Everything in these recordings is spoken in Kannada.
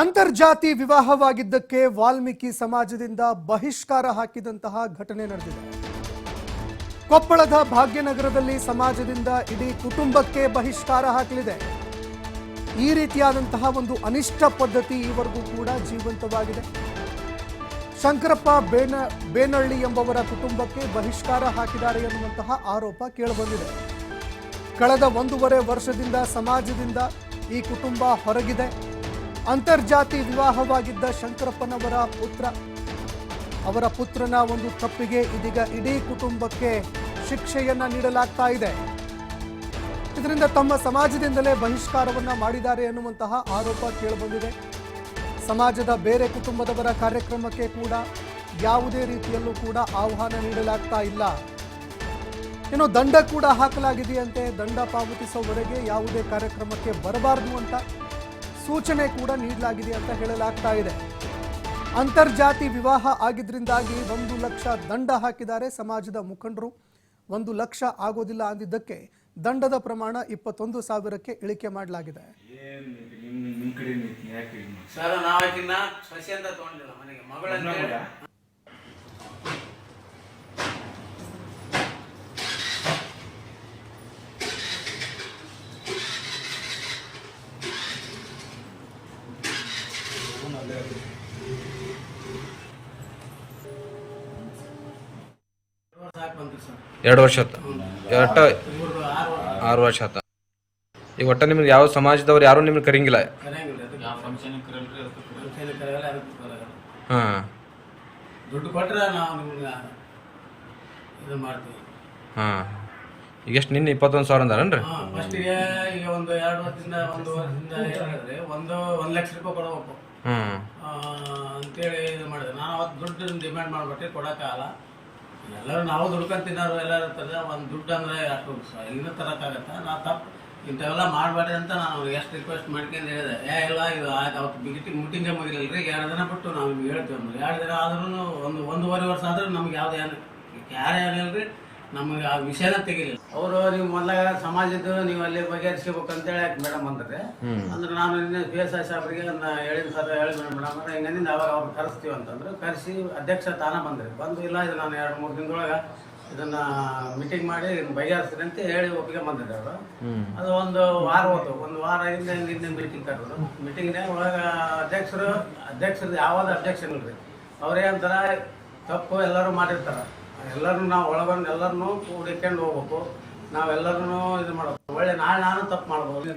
ಅಂತರ್ಜಾತಿ ವಿವಾಹವಾಗಿದ್ದಕ್ಕೆ ವಾಲ್ಮೀಕಿ ಸಮಾಜದಿಂದ ಬಹಿಷ್ಕಾರ ಹಾಕಿದಂತಹ ಘಟನೆ ನಡೆದಿದೆ. ಕೊಪ್ಪಳದ ಭಾಗ್ಯನಗರದಲ್ಲಿ ಸಮಾಜದಿಂದ ಇಡೀ ಕುಟುಂಬಕ್ಕೆ ಬಹಿಷ್ಕಾರ ಹಾಕಲಿದೆ. ಈ ರೀತಿಯಾದಂತಹ ಒಂದು ಅನಿಷ್ಟ ಪದ್ಧತಿ ಈವರೆಗೂ ಕೂಡ ಜೀವಂತವಾಗಿದೆ. ಶಂಕರಪ್ಪ ಬೇನ ಬೇನಳ್ಳಿ ಎಂಬವರ ಕುಟುಂಬಕ್ಕೆ ಬಹಿಷ್ಕಾರ ಹಾಕಿದ್ದಾರೆ ಎನ್ನುವಂತಹ ಆರೋಪ ಕೇಳಿಬಂದಿದೆ. ಕಳೆದ ಒಂದೂವರೆ ವರ್ಷದಿಂದ ಸಮಾಜದಿಂದ ಈ ಕುಟುಂಬ ಹೊರಗಿದೆ. ಅಂತರ್ಜಾತಿ ವಿವಾಹವಾಗಿದ್ದ ಶಂಕರಪ್ಪನವರ ಪುತ್ರ. ಅವರ ಪುತ್ರನ ಒಂದು ತಪ್ಪಿಗೆ ಇದೀಗ ಇಡೀ ಕುಟುಂಬಕ್ಕೆ ಶಿಕ್ಷೆಯನ್ನ ನೀಡಲಾಗ್ತಾ ಇದೆ. ಇದರಿಂದ ತಮ್ಮ ಸಮಾಜದಿಂದಲೇ ಬಹಿಷ್ಕಾರವನ್ನ ಮಾಡಿದ್ದಾರೆ ಎನ್ನುವಂತಹ ಆರೋಪ ಕೇಳಿಬಂದಿದೆ. ಸಮಾಜದ ಬೇರೆ ಕುಟುಂಬದವರ ಕಾರ್ಯಕ್ರಮಕ್ಕೆ ಕೂಡ ಯಾವುದೇ ರೀತಿಯಲ್ಲೂ ಕೂಡ ಆಹ್ವಾನ ನೀಡಲಾಗ್ತಾ ಇಲ್ಲ. ಇನ್ನು ದಂಡ ಕೂಡ ಹಾಕಲಾಗಿದೆಯಂತೆ, ದಂಡ ಪಾವತಿಸುವವರೆಗೆ ಯಾವುದೇ ಕಾರ್ಯಕ್ರಮಕ್ಕೆ ಬರಬಾರದು ಅಂತ ಸೂಚನೆ ಕೂಡ ನೀಡಲಾಗಿದೆ ಅಂತ ಹೇಳಲಾಗ್ತಾ ಇದೆ. ಅಂತರ್ಜಾತಿ ವಿವಾಹ ಆಗಿದ್ರಿಂದಾಗಿ ಒಂದು ಲಕ್ಷ ದಂಡ ಹಾಕಿದ್ದಾರೆ ಸಮಾಜದ ಮುಖಂಡರು. ಒಂದು ಲಕ್ಷ ಆಗೋದಿಲ್ಲ ಅಂದಿದ್ದಕ್ಕೆ ದಂಡದ ಪ್ರಮಾಣ ಇಪ್ಪತ್ತೊಂದು ಸಾವಿರಕ್ಕೆ ಇಳಿಕೆ ಮಾಡಲಾಗಿದೆ. ಸರ್ ಸಸಿ ಅಂತ ತಗೊಂಡಿಲ್ಲ ಮನೆಗೆ. ಮಗಳ? ಸಾಕು ಬಂದ್ರಿ ಸರ್ ಎರಡು ವರ್ಷ ಆತ ಒಟ್ಟ ಆರು ವರ್ಷ ಆತ ಈಗ ಒಟ್ಟ ನಿಮ್ಗೆ ಯಾವ ಸಮಾಜದವ್ರು ಯಾರು ನಿಮ್ಗೆ ಕರಿಂಗಿಲ್ಲ ಹಾಂ. ದುಡ್ಡು ಕೊಟ್ಟರೆ ನಾವು ನಿಮ್ಗೆ ಇದು ಮಾಡ್ತೀವಿ. ಹಾಂ. ಈಗ ಎಷ್ಟು ನಿನ್ನೆ ಇಪ್ಪತ್ತೊಂದು ಸಾವಿರ ಅಂದಾರನ್ರಿ? ಹಾಂ ಫಸ್ಟಿಗೆ ಈಗ ಒಂದು ಎರಡು ವರ್ಷದಿಂದ ಒಂದು ವರ್ಷದಿಂದ ಹೇಳಿದ್ರೆ ಒಂದು ಒಂದು ಲಕ್ಷ ರೂಪಾಯಿ ಕೊಡಬೇಕು. ಹ್ಞೂ ಅಂತೇಳಿ ಇದು ಮಾಡಿದೆ ನಾನು ಅವತ್ತು ದುಡ್ಡು ಡಿಮ್ಯಾಂಡ್ ಮಾಡ್ಬಿಟ್ಟು ಕೊಡೋಕ್ಕಾಗಲ್ಲ. ಎಲ್ಲರೂ ನಾವು ದುಡ್ಕೊಂಡು ತಿನ್ನೋರು ಎಲ್ಲರೂ ಇರ್ತಾರೆ ಒಂದು ದುಡ್ಡು ಅಂದರೆ ಅಷ್ಟು ಇನ್ನು ತರೋಕ್ಕಾಗತ್ತಾ? ನಾ ತಪ್ಪು. ಇಂಥವೆಲ್ಲ ಮಾಡಬೇಡ್ರಿ ಅಂತ ನಾನು ಅವ್ರಿಗೆ ಎಷ್ಟು ರಿಕ್ವೆಸ್ಟ್ ಮಾಡ್ಕೊಂಡು ಹೇಳಿದೆ. ಏ, ಇಲ್ಲ, ಇದು ಆಯ್ತು. ಅವತ್ತು ಬಿಗಿಟಿಂಗ್ ಮೀಟಿಂಗೇ ಮುಗಿಲಿಲ್ಲ ರೀ ಎರಡು ದಿನ ಬಿಟ್ಟು ನಾವು ಹೇಳ್ತೀವಿ ಅಂದ್ರೆ. ಎರಡು ದಿನ ಆದ್ರೂ ಒಂದು ಒಂದೂವರೆ ವರ್ಷ ಆದರೂ ನಮ್ಗೆ ಯಾವುದೇ ಯಾರೇ ಏನಿಲ್ಲ ರೀ ನಮಗೆ ಆ ವಿಷಯನ ತೆಗಿಲಿಲ್ಲ. ಅವರು ನೀವು ಮೊದಲ ಸಮಾಜದ್ದು ನೀವು ಅಲ್ಲಿ ಬಗೆಹರಿಸ್ಕೋಬೇಕು ಅಂತೇಳಿ ಯಾಕೆ ಮೇಡಮ್ ಅಂದ್ರೆ ಅಂದ್ರೆ ನಾನು ನಿನ್ನೆ ಪಿ ಎಸ್ ಐ ಸಾಹೇಬ್ರಿಗೆ ಹೇಳಿದ ಸರ್ ಹೇಳಿ ಮೇಡಮ್ ಅಂದ್ರೆ ಹಿಂಗಿಂದ ಅವಾಗ ಅವ್ರು ಕರೆಸ್ತೀವಿ ಅಂತಂದ್ರೆ ಕರೆಸಿ ಅಧ್ಯಕ್ಷ ತಾನ ಬಂದ್ರಿ. ಬಂದು ಇಲ್ಲ ಇದು ನಾನು ಎರಡು ಮೂರು ದಿನದೊಳಗೆ ಇದನ್ನ ಮೀಟಿಂಗ್ ಮಾಡಿ ಬಗೆಹರಿಸ್ತೀನಿ ಅಂತ ಹೇಳಿ ಒಪ್ಪಿಗೆ ಬಂದಿದ್ದೆ ಅವರು. ಅದು ಒಂದು ವಾರ ಹೋತು. ಒಂದು ವಾರ ಹಿಂದೆ ನಿನ್ನೆ ಮೀಟಿಂಗ್ ಕರೆದ್ರು. ಮೀಟಿಂಗ್ನಾಗ ಒಳಗ ಅಧ್ಯಕ್ಷರು ಅಧ್ಯಕ್ಷರು ಯಾವಾಗ ಅಬ್ಜೆಕ್ಷನ್ ಇಲ್ರಿ ಅವ್ರೇ ಅಂತಾರ ತಪ್ಪು ಎಲ್ಲರೂ ಮಾಡಿರ್ತಾರ. ಎಲ್ಲರೂ ನಾವು ಒಳಗೊಂಡು ಎಲ್ಲರನ್ನೂ ಕೂಡಿಕೊಂಡು ಹೋಗ್ಬೇಕು. ನಾವೆಲ್ಲರೂ ಇದು ಮಾಡಬೇಕು. ಒಳ್ಳೆ ನಾಳೆ ನಾನು ತಪ್ಪು ಮಾಡ್ಬೋದು.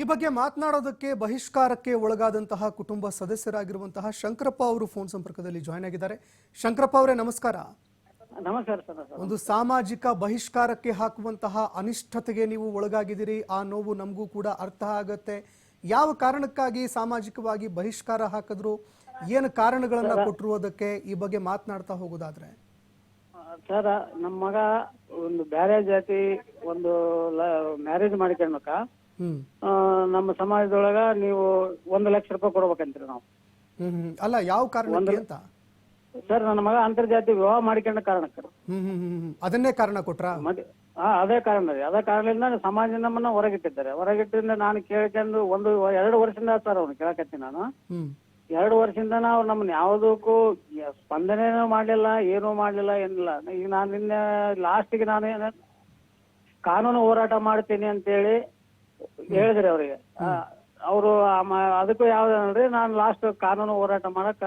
ಈ ಬಗ್ಗೆ ಮಾತನಾಡೋದಕ್ಕೆ ಬಹಿಷ್ಕಾರಕ್ಕೆ ಒಳಗಾದಂತಹ ಕುಟುಂಬ ಸದಸ್ಯರಾಗಿರುವಂತಹ ಶಂಕರಪ್ಪ ಅವರು ಫೋನ್ ಸಂಪರ್ಕದಲ್ಲಿ ಜಾಯ್ನ್ ಆಗಿದ್ದಾರೆ. ಶಂಕರಪ್ಪ ಅವರೇ ನಮಸ್ಕಾರ. ನಮಸ್ಕಾರ ಸರ್ ಒಂದು ಸಾಮಾಜಿಕ ಬಹಿಷ್ಕಾರಕ್ಕೆ ಹಾಕುವಂತಹ ಅನಿಷ್ಠತೆಗೆ ನೀವು ಒಳಗಾಗಿದ್ದೀರಿ ಆ ನೋವು ನಮಗೂ ಕೂಡ ಅರ್ಥ ಆಗತ್ತೆ. ಯಾವ ಕಾರಣಕ್ಕಾಗಿ ಸಾಮಾಜಿಕವಾಗಿ ಬಹಿಷ್ಕಾರ ಹಾಕಿದ್ರು ಏನು ಕಾರಣಗಳನ್ನ ಕೊಟ್ಟರು ಅದಕ್ಕೆ ಈ ಬಗ್ಗೆ ಮಾತನಾಡ್ತಾ ಹೋಗೋದಾದ್ರೆ? ಸರ್ ನಮ್ಮ ಮಗ ಒಂದು ಬೇರೆ ಜಾತಿ ಒಂದು ಮ್ಯಾರೇಜ್ ಮಾಡ್ಕೊಳ್ಬೇಕ ನಮ್ಮ ಸಮಾಜದೊಳಗ ನೀವು ಒಂದು ಲಕ್ಷ ರೂಪಾಯಿ ಕೊಡ್ಬೇಕಂತ್ರಿ ನಾವು. ಹ್ಮ್ ಅಲ್ಲ ಯಾವ ಕಾರಣಕ್ಕೆ ಅಂತ? ಸರ್ ನನ್ನ ಮಗ ಅಂತರ್ಜಾತಿ ವಿವಾಹ ಮಾಡ್ಕೊಂಡ ಕಾರಣಕ್ಕೆ ಹ್ಮ್ ಹ್ಮ್ ಹ್ಮ್ ಹ್ಮ್. ಅದನ್ನೇ ಕಾರಣ ಕೊಟ್ರ? ಹಾ ಅದೇ ಕಾರಣ ರೀ. ಅದೇ ಕಾರಣದಿಂದ ಸಮಾಜ ನಮ್ಮನ್ನ ಹೊರಗಿಟ್ಟಿದ್ದಾರೆ. ಹೊರಗಿಟ್ಟಿಂದ ನಾನು ಕೇಳ್ಕೊಂಡು ಒಂದು ಎರಡು ವರ್ಷದಿಂದ ಸರ್ ಅವ್ನು ಕೇಳಕತ್ತೀನಿ ನಾನು. ಹ್ಮ್. ಎರಡು ವರ್ಷದಿಂದ ನಾವು ನಮ್ಮನ್ನ ಯಾವುದಕ್ಕೂ ಸ್ಪಂದನೆನೂ ಮಾಡಲಿಲ್ಲ ಏನೂ ಮಾಡಲಿಲ್ಲ ಏನಿಲ್ಲ. ಈಗ ನಾನು ನಿನ್ನೆ ಲಾಸ್ಟಿಗೆ ನಾನು ಏನ ಕಾನೂನು ಹೋರಾಟ ಮಾಡ್ತೀನಿ ಅಂತೇಳಿ ಹೇಳಿದ್ರಿ ಅವರಿಗೆ. ಅವರು ಅದಕ್ಕೂ ಯಾವ್ದಂದ್ರೆ ನಾನು ಲಾಸ್ಟ್ ಕಾನೂನು ಹೋರಾಟ ಮಾಡಕ್ಕ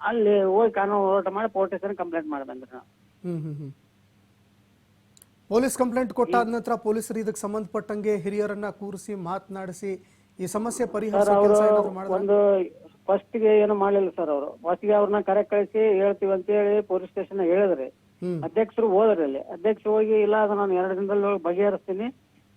ಅಲ್ಲಿ ಹೋಗಿ ಕಾನೂನು ಹೋರಾಟ ಮಾಡಿ ಪೊಲೀಸ್ ಕಂಪ್ಲೇಂಟ್ ಮಾಡಿ ಬಂದ್ರಿ ನಾವು. ಹ್ಮ್ ಹ್ಮ್ ಹ್ಮ್. ಪೊಲೀಸ್ ಕಂಪ್ಲೇಂಟ್ ಕೊಟ್ಟಾದ ನಂತರ ಪೊಲೀಸರು ಇದಕ್ಕೆ ಸಂಬಂಧಪಟ್ಟಂಗೆ ಹಿರಿಯರನ್ನ ಕೂರಿಸಿ ಮಾತನಾಡಿಸಿ ಈ ಸಮಸ್ಯೆ ಪರಿಹಾರ ಅವರು ಕೆಲಸ ಏನಾದ್ರು ಮಾಡಿದ್ರ ಒಂದು ಫಸ್ಟ್ಗೆ ಏನು ಮಾಡಲಿಲ್ಲ ಸರ್ ಅವರು. ಫಸ್ಟ್ಗೆ ಅವ್ರನ್ನ ಕರೆ ಕಳಿಸಿ ಹೇಳ್ತೀವಿ ಅಂತ ಹೇಳಿ ಪೊಲೀಸ್ ಸ್ಟೇಷನ್ ಹೇಳಿದ್ರಿ. ಅಧ್ಯಕ್ಷರು ಹೋದ್ರಿ ಅಲ್ಲಿ. ಅಧ್ಯಕ್ಷರು ಹೋಗಿ ಇಲ್ಲ ಅದು ನಾನು ಎರಡು ದಿನದಲ್ಲಿ ಹೋಗಿ ಬಗೆಹರಿಸ್ತೀನಿ.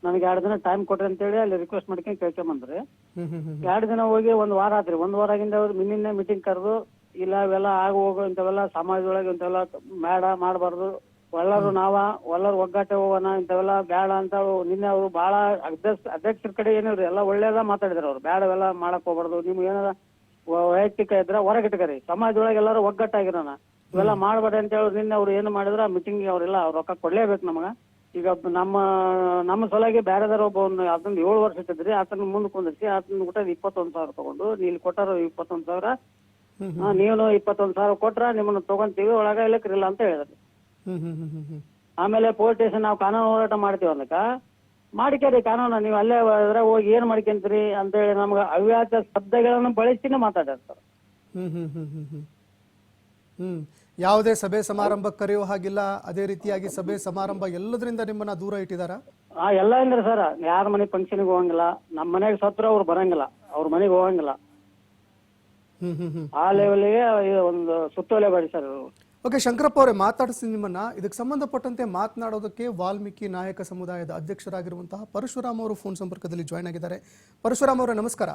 ನನಗೆ ಎರಡು ದಿನ ಟೈಮ್ ಕೊಟ್ರಿ ಅಂತೇಳಿ ಅಲ್ಲಿ ರಿಕ್ವೆಸ್ಟ್ ಮಾಡ್ಕೊಂಡು ಕೇಳ್ಕೊಂಡ್ ಬಂದ್ರೆ. ಹ್ಮ್ ಹ್ಮ್ ಹ್ಮ್ ಎರಡು ದಿನ ಹೋಗಿ ಒಂದು ವಾರ ಆತ್ರಿ ಒಂದು ವಾರ ಆಗಿಂದ ಅವ್ರು ನಿನ್ನೆ ಮೀಟಿಂಗ್ ಕರೆದು ಇಲ್ಲ ಅವೆಲ್ಲ ಆಗ ಹೋಗು ಇಂಥವೆಲ್ಲ ಸಮಾಜದೊಳಗೆ ಇಂಥವೆಲ್ಲ ಬೇಡ ಮಾಡಬಾರ್ದು. ಒಳ್ಳರು ನಾವ ಒಳ್ಳರು ಒಗ್ಗಟ್ಟೆ ಹೋಗೋಣ ಇಂಥವೆಲ್ಲ ಬೇಡ ಅಂತ ನಿನ್ನೆ ಅವರು ಬಹಳ ಅಧ್ಯಕ್ಷ ಅಧ್ಯಕ್ಷರ ಕಡೆ ಏನಿಲ್ರಿ ಎಲ್ಲ ಒಳ್ಳೇದ ಮಾತಾಡಿದ್ರು ಅವ್ರು. ಬೇಡವೆಲ್ಲ ಮಾಡಕ್ ಹೋಗ್ಬಾರ್ದು. ನಿಮ್ಗೆ ಏನಾರ ವೈಯಕ್ತಿಕ ಇದ್ರೆ ಹೊರಗಿಟ್ಕರಿ ಸಮಾಜದೊಳಗೆ ಎಲ್ಲರೂ ಒಗ್ಗಟ್ಟಾಗಿರೋಣ. ಇವೆಲ್ಲ ಮಾಡಬೇಡ ಅಂತ ಹೇಳಿ ನಿನ್ನೆ ಅವ್ರು ಏನು ಮಾಡಿದ್ರ ಮೀಟಿಂಗ್ ಅವರೆಲ್ಲ ಅವ್ರ ರೊಕ್ಕ ಕೊಡ್ಲೇಬೇಕು ನಮಗ. ಈಗ ನಮ್ಮ ನಮ್ಮ ಸಲುವಾಗಿ ಬೇರೆದಾರ ಒಬ್ಬ ಅದನ್ನ ಏಳು ವರ್ಷ ಇಟ್ಟಿದ್ರಿ ಆತನ ಮುಂದೆ ಕುಂದಿಸಿ ಆತನ ಊಟ ಇಪ್ಪತ್ತೊಂದು ಸಾವಿರ ತಗೊಂಡು ನೀಲ್ ಇಲ್ಲಿ ಕೊಟ್ಟಾರ ಇಪ್ಪತ್ತೊಂದು ಸಾವಿರ. ನೀವು ಇಪ್ಪತ್ತೊಂದು ಸಾವಿರ ಕೊಟ್ರ ನಿಮ್ಮನ್ನ ತಗೊಂತೀವಿ ಒಳಗ ಇಲ್ಲಕ್ರಿಲ್ಲ ಅಂತ ಹೇಳಿದ್ರಿ. ಆಮೇಲೆ ಪೊಲೀಸ್ ಸ್ಟೇಷನ್ ನಾವು ಕಾನೂನು ಹೋರಾಟ ಮಾಡ್ತೀವಿ ಅಂದಕ ಮಾಡಿಕೇರಿ ಕಾನೂನು ನೀವು ಅಲ್ಲೇ ಹೋದ್ರೆ ಹೋಗಿ ಏನ್ ಮಾಡ್ಕೊಂತೀರಿ ಅಂತೇಳಿ ನಮ್ಗೆ ಅವ್ಯಾತ ಶಬ್ದಗಳನ್ನು ಬಳಸಿನೇ ಮಾತಾಡ್ಯಾರ ಸರ್. ಹ್ಮ್ ಹ್ಮ್ ಹ್ಮ್ ಹ್ಮ್ ಹ್ಮ್. ಹ್ಮ್. ಯಾವುದೇ ಸಭೆ ಸಮಾರಂಭ ಕರೆಯುವ ಹಾಗಿಲ್ಲ ಅದೇ ರೀತಿಯಾಗಿ ಸಭೆ ಸಮಾರಂಭ ಎಲ್ಲದರಿಂದ ನಿಮ್ಮನ್ನ ದೂರ ಇಟ್ಟಿದಾರ? ಆ ಎಲ್ಲ ಅಂದ್ರೆ ಸರ್ ಯಾರ ಮನೆ ಫಂಕ್ಷನ್ಗೆ ಹೋಗಂಗಿಲ್ಲ ನಮ್ಮ ಮನೆಗೆ ಸತ್ರ ಅವ್ರು ಬರಂಗಿಲ್ಲ ಅವ್ರ ಮನೆಗೆ ಹೋಗಂಗಿಲ್ಲ. ಹ್ಮ್ ಹ್ಮ್ ಹ್ಮ್. ಆ ಲೆವೆಲ್ಗೆ ಒಂದು ಸುತ್ತೋಲೆ ಬಾರಿ ಸರ್ ಇವ್ರು. ಓಕೆ ಶಂಕರಪ್ಪ ಅವರೇ ಮಾತಾಡಿಸಿ ನಿಮ್ಮನ್ನ. ಇದಕ್ಕೆ ಸಂಬಂಧಪಟ್ಟಂತೆ ಮಾತನಾಡೋದಕ್ಕೆ ವಾಲ್ಮೀಕಿ ನಾಯಕ ಸಮುದಾಯದ ಅಧ್ಯಕ್ಷರಾಗಿರುವಂತಹ ಪರಶುರಾಮ್ ಅವರು ಫೋನ್ ಸಂಪರ್ಕದಲ್ಲಿ ಜಾಯ್ನ್ ಆಗಿದ್ದಾರೆ. ಪರಶುರಾಮ್ ಅವರೇ ನಮಸ್ಕಾರ.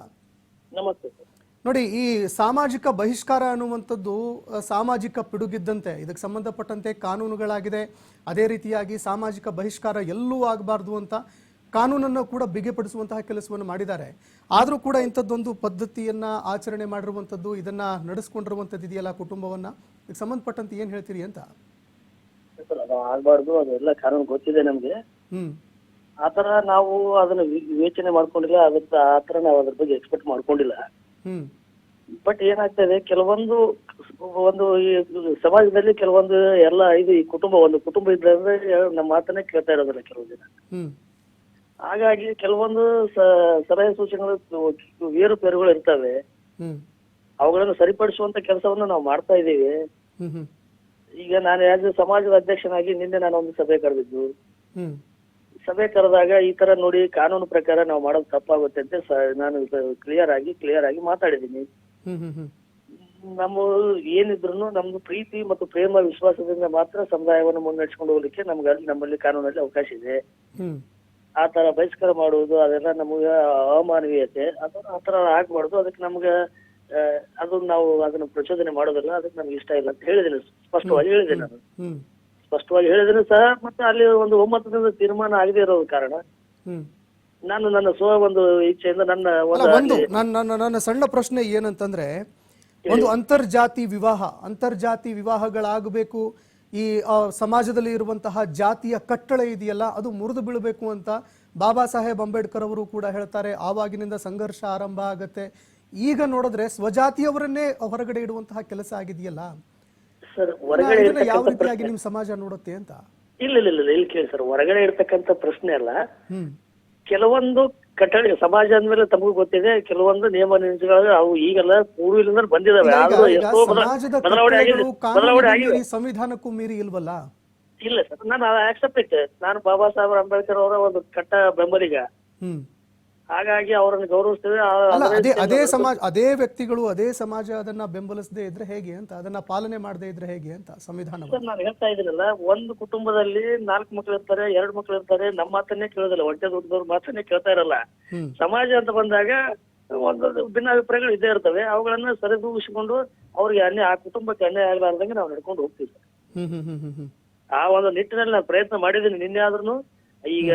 ನಮಸ್ತೆ ನೋಡಿ ಈ ಸಾಮಾಜಿಕ ಬಹಿಷ್ಕಾರ ಅನ್ನುವಂಥದ್ದು ಸಾಮಾಜಿಕ ಪಿಡುಗಿದ್ದಂತೆ ಇದಕ್ಕೆ ಸಂಬಂಧಪಟ್ಟಂತೆ ಕಾನೂನುಗಳಾಗಿದೆ. ಅದೇ ರೀತಿಯಾಗಿ ಸಾಮಾಜಿಕ ಬಹಿಷ್ಕಾರ ಎಲ್ಲೂ ಆಗಬಾರ್ದು ಅಂತ ಕಾನೂನನ್ನು ಕೂಡ ಬಿಗಿಪಡಿಸುವಂತಹ ಕೆಲಸವನ್ನು ಮಾಡಿದ್ದಾರೆ. ಆದರೂ ಕೂಡ ಇಂಥದ್ದೊಂದು ಪದ್ಧತಿಯನ್ನ ಆಚರಣೆ ಮಾಡಿರುವಂಥದ್ದು ಇದನ್ನ ನಡೆಸ್ಕೊಂಡಿರುವಂಥದ್ದು ಇದೆಯಲ್ಲ ಕುಟುಂಬವನ್ನ? ಇದಕ್ಕೆ ಸಂಬಂಧಪಟ್ಟಂತೆ ಏನು ಹೇಳ್ತೀರಿ ಅಂತ? ಸರ್ ಅದು ಆಗ್ಬಾರ್ದು ಅದೆಲ್ಲ ಕಾನೂನು ಗೊತ್ತಿದೆ ನಮ್ಗೆ. ಹ್ಮ್. ಆತರ ನಾವು ಅದನ್ನ ವಿವೇಚನೆ ಮಾಡ್ಕೊಂಡಿಲ್ಲ ಅದಕ್ಕೆ ಆತರ ನಾವು ಅದ್ರ ಬಗ್ಗೆ ಎಕ್ಸ್ಪೆಕ್ಟ್ ಮಾಡ್ಕೊಂಡಿಲ್ಲ. ಹ್ಮ್. ಬಟ್ ಏನಾಗ್ತದೆ ಕೆಲವೊಂದು ಒಂದು ಈ ಸಮಾಜದಲ್ಲಿ ಕೆಲವೊಂದು ಎಲ್ಲ ಇದು ಈ ಕುಟುಂಬ ಒಂದು ಕುಟುಂಬ ಇದ್ರೆ ನಮ್ಮ ಮಾತನ್ನೇ ಕೇಳ್ತಾ ಇರೋದಿಲ್ಲ ಕೆಲವು ಜನ. ಹ್ಮ್. ಹಾಗಾಗಿ ಕೆಲವೊಂದು ಸಲಹೆ ಸೂಚನೆಗಳು ಏರುಪೇರುಗಳು ಇರ್ತವೆ. ಅವುಗಳನ್ನು ಸರಿಪಡಿಸುವಂತ ಕೆಲಸವನ್ನು ನಾವು ಮಾಡ್ತಾ ಇದ್ದೀವಿ. ಈಗ ನಾನು ಆಸ್ ಸಮಾಜದ ಅಧ್ಯಕ್ಷನಾಗಿ ನಿನ್ನೆ ನಾನು ಒಂದು ಸಭೆ ಕರೆದಿದ್ದು. ಸಭೆ ಕರೆದಾಗ ಈ ತರ ನೋಡಿ ಕಾನೂನು ಪ್ರಕಾರ ನಾವು ಮಾಡೋದು ತಪ್ಪಾಗುತ್ತೆ ಅಂತ ನಾನು ಕ್ಲಿಯರ್ ಆಗಿ ಕ್ಲಿಯರ್ ಆಗಿ ಮಾತಾಡಿದ್ದೀನಿ. ನಮ್ಮ ಏನಿದ್ರು ನಮ್ದು ಪ್ರೀತಿ ಮತ್ತು ಪ್ರೇಮ ವಿಶ್ವಾಸದಿಂದ ಮಾತ್ರ ಸಮುದಾಯವನ್ನು ಮುನ್ನಡೆಸಿಕೊಂಡು ಹೋಗ್ಲಿಕ್ಕೆ ನಮ್ಗೆ ಅಲ್ಲಿ ನಮ್ಮಲ್ಲಿ ಕಾನೂನಲ್ಲಿ ಅವಕಾಶ ಇದೆ. ಆ ತರ ಬಹಿಷ್ಕಾರ ಮಾಡುವುದು ಅದೆಲ್ಲ ನಮಗೆ ಅಮಾನವೀಯತೆ. ಅಥವಾ ಆ ತರ ಆಗ್ಬಾರ್ದು. ಅದಕ್ಕೆ ನಮ್ಗೆ ಅದು ನಾವು ಅದನ್ನ ಪ್ರಚೋದನೆ ಮಾಡೋದಿಲ್ಲ ಅದಕ್ಕೆ ನಮ್ಗೆ ಇಷ್ಟ ಇಲ್ಲ ಅಂತ ಹೇಳಿದ್ದೀನಿ. ಸ್ಪಷ್ಟವಾಗಿ ಹೇಳಿದ್ದೀನಿ ನಾನು. ಸ್ಪಷ್ಟವಾಗಿ ಹೇಳಿದ್ರು ಸಹ ಮತ್ತೆ ಅಲ್ಲಿ ಒಂದು ಒಮ್ಮತದಿಂದ ತೀರ್ಮಾನ ಆಗದೆ ಇರೋ ಕಾರಣ. ನಾನು ನನ್ನ ಸ್ವ ಒಂದು ಇಚ್ಛೆಯಿಂದ ನನ್ನ ಒಂದು ನನ್ನ ನನ್ನ ಸಣ್ಣ ಪ್ರಶ್ನೆ ಏನಂತಂದ್ರೆ ಒಂದು ಅಂತರ್ಜಾತಿ ವಿವಾಹ ಅಂತರ್ಜಾತಿ ವಿವಾಹಗಳಾಗಬೇಕು ಈ ಆ, ಸಮಾಜದಲ್ಲಿ ಇರುವಂತಹ ಜಾತಿಯ ಕಟ್ಟಳೆ ಇದೆಯಲ್ಲ ಅದು ಮುರಿದು ಬೀಳಬೇಕು ಅಂತ ಬಾಬಾ ಸಾಹೇಬ್ ಅಂಬೇಡ್ಕರ್ ಅವರು ಕೂಡ ಹೇಳ್ತಾರೆ. ಆವಾಗಿನಿಂದ ಸಂಘರ್ಷ ಆರಂಭ ಆಗತ್ತೆ. ಈಗ ನೋಡಿದ್ರೆ ಸ್ವಜಾತಿಯವರನ್ನೇ ಹೊರಗಡೆ ಇಡುವಂತಹ ಕೆಲಸ ಆಗಿದೆಯಲ್ಲ? ಸರ್ ಹೊರಗಡೆ ಇದನ್ನ ಯಾವ ರೀತಿಯಾಗಿ ನಿಮ್ ಸಮಾಜ ನೋಡುತ್ತೆ ಅಂತ? ಇಲ್ಲ ಇಲ್ಲ ಇಲ್ಲ ಇಲ್ಲಿ ಕೇಳಿ ಸರ್. ಹೊರಗಡೆ ಇರ್ತಕ್ಕಂಥ ಪ್ರಶ್ನೆ ಅಲ್ಲ. ಹ್ಮ್. ಕೆಲವೊಂದು ಕಟ್ಟಳೆ ಸಮಾಜ ಅಂದ್ಮೇಲೆ ತಮಗೂ ಗೊತ್ತಿದೆ ಕೆಲವೊಂದು ನಿಯಮ ನಿಯಮಗಳು ಅವು ಈಗೆಲ್ಲ ಪೂರ್ವಿಲಿಂದ ಬಂದಿದಾವೆ. ಆದ್ರೂ ಎಷ್ಟೋ ಬದಲಾವಣೆ ಆಗಿದೆ. ಬದಲಾವಣೆ ಆಗಿದೆ. ಸಂವಿಧಾನಕ್ಕೂ ಮೀರಿ ಇಲ್ವಲ್ಲ? ಇಲ್ಲ ಸರ್ ನಾನು ಆಕ್ಸೆಪ್ಟ್ ಇಟ್ಟೆ. ನಾನು ಬಾಬಾ ಸಾಹೇಬ್ ಅಂಬೇಡ್ಕರ್ ಅವರ ಒಂದು ಕಟ್ಟ ಬೆಂಬಲಿಗ. ಹ್ಮ್. ಹಾಗಾಗಿ ಅವರನ್ನು ಗೌರವಿಸ್ತೇವೆ. ಅಲ್ಲ ಅದೇ ಅದೇ ಸಮಾಜ ಅದೇ ವ್ಯಕ್ತಿಗಳು ಅದೇ ಸಮಾಜ ಅದನ್ನ ಬೆಂಬಲಿಸದೇ ಇದ್ರೆ ಹೇಗೆ ಅಂತ ಅದನ್ನ ಪಾಲನೆ ಮಾಡದೇ ಇದ್ರೆ ಹೇಗೆ ಅಂತ ಸಂವಿಧಾನ ನಾನು ಹೇಳ್ತಾ ಇದ್ದೀನಲ್ಲ ಒಂದು ಕುಟುಂಬದಲ್ಲಿ ನಾಲ್ಕು ಮಕ್ಳು ಇರ್ತಾರೆ ಎರಡು ಮಕ್ಳು ಇರ್ತಾರೆ ನಮ್ಮ ಮಾತನ್ನೇ ಕೇಳೋದಿಲ್ಲ ಹೊಟ್ಟೆ ದೊಡ್ಡದವ್ರ ಮಾತನ್ನೇ ಕೇಳ್ತಾ ಇರಲ್ಲ. ಸಮಾಜ ಅಂತ ಬಂದಾಗ ಒಂದೊಂದು ಭಿನ್ನಾಭಿಪ್ರಾಯಗಳು ಇದ್ದೇ ಇರ್ತವೆ. ಅವುಗಳನ್ನ ಸರಿದೂಗಿಸಿಕೊಂಡು ಅವ್ರಿಗೆ ಅನ್ಯ ಆ ಕುಟುಂಬಕ್ಕೆ ಅನ್ಯಾಯ ಆಗಲಾರ್ದಂಗೆ ನಾವು ನಡ್ಕೊಂಡು ಹೋಗ್ತೀವಿ. ಆ ಒಂದು ನಿಟ್ಟಿನಲ್ಲಿ ನಾನು ಪ್ರಯತ್ನ ಮಾಡಿದ್ದೀನಿ. ನಿನ್ನೆ ಆದ್ರೂ ಈಗ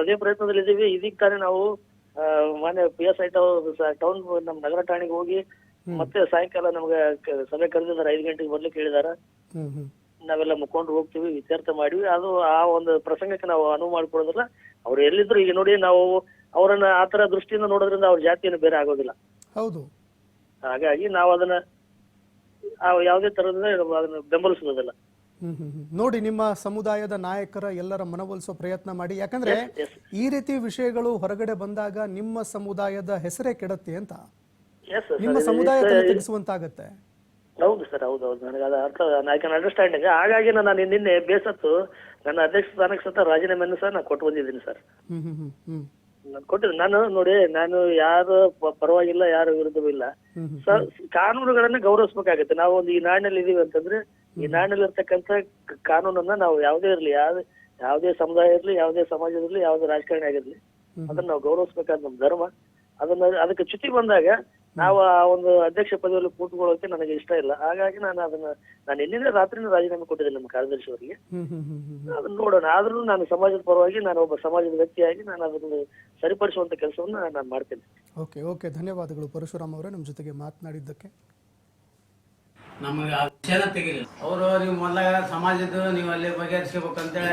ಅದೇ ಪ್ರಯತ್ನದಲ್ಲಿ ಇದೀವಿ. ಇದೀಗ ತಾನೇ ನಾವು ಮಾನ್ಯ ಪಿ ಎಸ್ ಐ ಟೌನ್ ನಮ್ಮ ನಗರ ಠಾಣೆಗೆ ಹೋಗಿ ಮತ್ತೆ ಸಾಯಂಕಾಲ ನಮ್ಗೆ ಸಭೆ ಕರೆದಿದ್ದಾರೆ. ಐದು ಗಂಟೆಗೆ ಬರ್ಲಿಕ್ಕೆ ಹೇಳಿದಾರ ನಾವೆಲ್ಲ ಮುಕೊಂಡು ಹೋಗ್ತೀವಿ ವಿಚಾರ ಮಾಡಿವಿ. ಅದು ಆ ಒಂದು ಪ್ರಸಂಗಕ್ಕೆ ನಾವು ಅನುವು ಮಾಡ್ಕೊಳ್ಳೋದಿಲ್ಲ ಅವ್ರು ಎಲ್ಲಿದ್ರು ಈಗ ನೋಡಿ ನಾವು ಅವರನ್ನ ಆತರ ತರ ದೃಷ್ಟಿಯಿಂದ ನೋಡೋದ್ರಿಂದ ಅವ್ರ ಜಾತಿಯನ್ನು ಬೇರೆ ಆಗೋದಿಲ್ಲ. ಹೌದು. ಹಾಗಾಗಿ ನಾವು ಅದನ್ನ ಆ ಯಾವುದೇ ತರದಿಂದ ಅದನ್ನ ಬೆಂಬಲಿಸೋದಿಲ್ಲ. ನೋಡಿ ನಿಮ್ಮ ಸಮುದಾಯದ ನಾಯಕರ ಎಲ್ಲರ ಮನವೊಲಿಸೋ ಪ್ರಯತ್ನ ಮಾಡಿ. ಯಾಕಂದ್ರೆ ಈ ರೀತಿ ವಿಷಯಗಳು ಹೊರಗಡೆ ಬಂದಾಗ ನಿಮ್ಮ ಸಮುದಾಯದ ಹೆಸರೇ ಕೆಡತ್ತೆ ಅಂತ. ನಿಮ್ಮ ಸಮುದಾಯ ತೆಗೆಸುವಂತಾಗತ್ತೆ. ಹೌದು ಸರ್ ಹೌದು ಹೌದು. ನನಗೆ ಅದ ಅರ್ಥ ಐ ಕ್ಯಾನ್ ಅಂಡರ್ಸ್ಟ್ಯಾಂಡಿಂಗ್ ಹಾಗಾಗಿ ನಾನು ನಿನ್ನೆ ಬೇಸತ್ತು ನನ್ನ ಅಧ್ಯಕ್ಷ ಸ್ಥಾನಕ್ಕೆ ಸತ ರಾಜೀನಾಮೆಯನ್ನು ಸಹ ನಾನು ಕೊಟ್ಟು ಬಂದಿದ್ದೀನಿ ಸರ್. ನಾನು ಕೊಟ್ಟಿದ್ದೀನಿ. ನಾನು ನೋಡಿ ನಾನು ಯಾರು ಪರವಾಗಿಲ್ಲ ಯಾರು ವಿರುದ್ಧವೂ ಇಲ್ಲ. ಸರ್ ಕಾನೂನುಗಳನ್ನ ಗೌರವಿಸಬೇಕಾಗತ್ತೆ. ನಾವು ಒಂದು ಈ ನಾಡಿನಲ್ಲಿ ಇದೀವಿ ಅಂತಂದ್ರೆ ಈ ಇರ್ತಕ್ಕಂಥ ಕಾನೂನನ್ನ ನಾವು ಯಾವುದೇ ಇರಲಿ ಯಾವ್ದೇ ಯಾವುದೇ ಸಮುದಾಯ ಇರಲಿ ಯಾವುದೇ ಸಮಾಜ ಇರ್ಲಿ ಯಾವುದೇ ರಾಜಕಾರಣಿ ಆಗಿರ್ಲಿ ಅದನ್ನ ನಾವು ಗೌರವಿಸಬೇಕಾದ ನಮ್ ಧರ್ಮ. ಅದನ್ನ ಅದಕ್ಕೆ ಚ್ಯುತಿ ಬಂದಾಗ ನಾವು ಆ ಒಂದು ಅಧ್ಯಕ್ಷ ಪದವಿಯಲ್ಲಿ ಕೂತ್ಕೊಳ್ಳೋಕೆ ನನಗೆ ಇಷ್ಟ ಇಲ್ಲ. ಹಾಗಾಗಿ ನಾನು ಅದನ್ನ ನಾನು ಎಲ್ಲಿಂದ ರಾತ್ರಿನೂ ರಾಜೀನಾಮೆ ಕೊಟ್ಟಿದ್ದೆ ನಮ್ಮ ಕಾರ್ಯದರ್ಶಿ ಅವರಿಗೆ. ಅದನ್ನ ನೋಡೋಣ. ಆದ್ರೂ ನಾನು ಸಮಾಜದ ಪರವಾಗಿ ನಾನು ಒಬ್ಬ ಸಮಾಜದ ವ್ಯಕ್ತಿಯಾಗಿ ನಾನು ಅದನ್ನು ಸರಿಪಡಿಸುವಂತ ಕೆಲಸವನ್ನ ನಾನು ಮಾಡ್ತೇನೆ. Okay okay. ಧನ್ಯವಾದಗಳು ಪರಶುರಾಮ್ ಅವರೇ ನಮ್ಮ ಜೊತೆಗೆ ಮಾತನಾಡಿದ್ದಕ್ಕೆ. ನಮಗೆ ಆ ವಿಷಯನ ತೆಗಿಲಿಲ್ಲ. ಅವರು ನೀವು ಮೊದಲಾಗ ಸಮಾಜದ್ದು ನೀವು ಅಲ್ಲಿ ಬಗೆಹರಿಸ್ಕೋಬೇಕಂತೇಳಿ